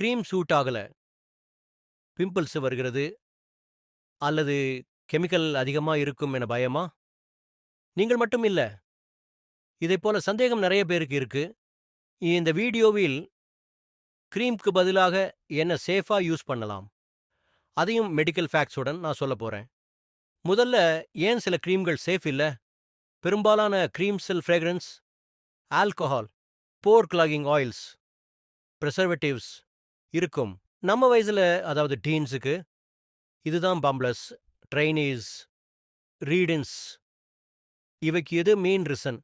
Cream suit ஆகல. Pimples வருகிறது. அல்லது கெமிக்கல் அதிகமா இருக்கும் என பயமா? நீங்கள் மட்டும் இல்ல. இதைப் போல சந்தேகம் நிறைய பேருக்கு இருக்கு. இந்த வீடியோவில் க்ரீம்க்கு பதிலாக என்ன சேஃபா யூஸ் பண்ணலாம்? அதையும் மெடிக்கல் ஃபேக்ட்ஸுடன் நான் சொல்ல போறேன். முதல்ல ஏன் சில க்ரீம்கள் சேஃப் இல்ல? பெரும்பாலான க்ரீம்ஸில் fragrance alcohol pore clogging oils preservatives இருக்கும். நம்ம வயசுல அதாவது டீன்ஸுக்கு இதுதான் பம்ப்ளஸ் ட்ரைனீஸ் ரீடின்ஸ் இவைக்கு எது மெயின் ரிசன்.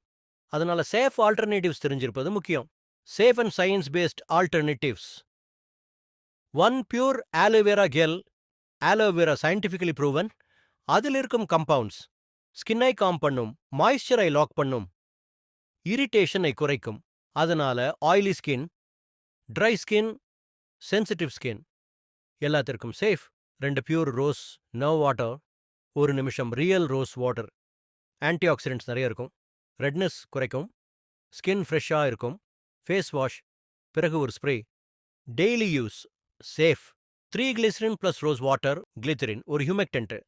அதனால சேஃப் ஆல்டர்னேட்டிவ்ஸ் தெரிஞ்சிருப்பது முக்கியம். Safe and science based alternatives. One pure aloe vera gel aloe vera scientifically proven அதில் இருக்கும் கம்பவுண்ட்ஸ் ஸ்கின்னை காம் பண்ணும் மாய்ஸ்சரை லாக் பண்ணும் இரிட்டேஷனை குறைக்கும். அதனால oily skin dry skin sensitive skin. எல்லாத்திற்கும் safe. ரெண்டு பியூர் ரோஸ் நோ வாட்டர் ஒரு நிமிஷம் real rose water. Antioxidants நிறைய இருக்கும். ரெட்னஸ் குறைக்கும். ஸ்கின் ஃப்ரெஷ்ஷாக இருக்கும். ஃபேஸ் வாஷ் பிறகு ஒரு spray. Daily use safe. Three glycerin plus rose water glycerin ஒரு ஹியூமெக்டென்ட்.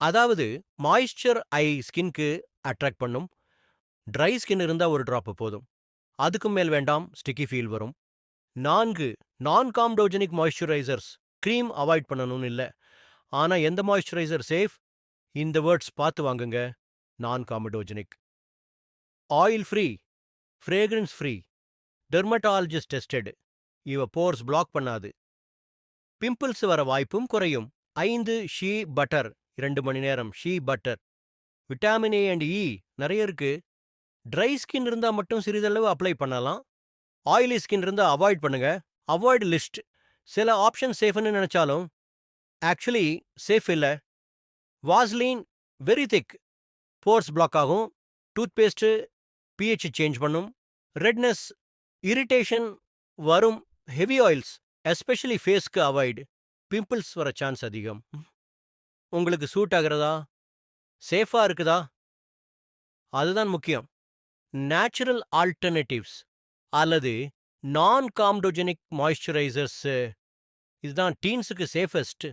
அதாவது மாய்ஸ்சர் ஐ ஸ்கின்க்கு அட்ராக்ட் பண்ணும். ட்ரை ஸ்கின் இருந்தால் ஒரு ட்ராப் போதும். அதுக்கும் மேல் வேண்டாம் ஸ்டிக்கி ஃபீல் வரும். நான்கு நான் காம்டோஜெனிக் மாய்ஸ்சரைசர்ஸ் க்ரீம் அவாய்ட் பண்ணணும்னு இல்லை. ஆனால் எந்த மாய்ஸ்சரைசர் சேஃப் இந்த வேர்ட்ஸ் பார்த்து வாங்குங்க. Non comedogenic oil free fragrance free dermatologist tested இவ போர்ஸ் பிளாக் பண்ணாது. பிம்பிள்ஸ் வர வாய்ப்பும் குறையும். ஐந்து ஷீ பட்டர் இரண்டு மணி நேரம் shea butter vitamin A and E நிறைய இருக்கு. ட்ரை ஸ்கின் இருந்தா மட்டும் சிறிதளவு அப்ளை பண்ணலாம். ஆயிலி ஸ்கின் இருந்தால் அவாய்ட் பண்ணுங்க. அவாய்ட் லிஸ்ட் சில ஆப்ஷன் சேஃப்னு நினைச்சாலும் ஆக்சுவலி சேஃப் இல்லை. Vaseline very thick pores block ஆகும். டூத் பேஸ்ட்டு பிஹெச் சேஞ்ச் பண்ணும். ரெட்னஸ் இரிட்டேஷன் வரும். ஹெவி ஆயில்ஸ் எஸ்பெஷலி ஃபேஸ்க்கு அவாய்டு பிம்பிள்ஸ் வர சான்ஸ் அதிகம். உங்களுக்கு சூட் ஆகிறதா? சேஃபா இருக்குதா? அதுதான் முக்கியம். நேச்சுரல் ஆல்டர்னேட்டிவ்ஸ் அல்லது நான் காம்டோஜெனிக் மாய்ஸ்சரைசர்ஸு இதுதான் டீன்ஸுக்கு சேஃபஸ்ட்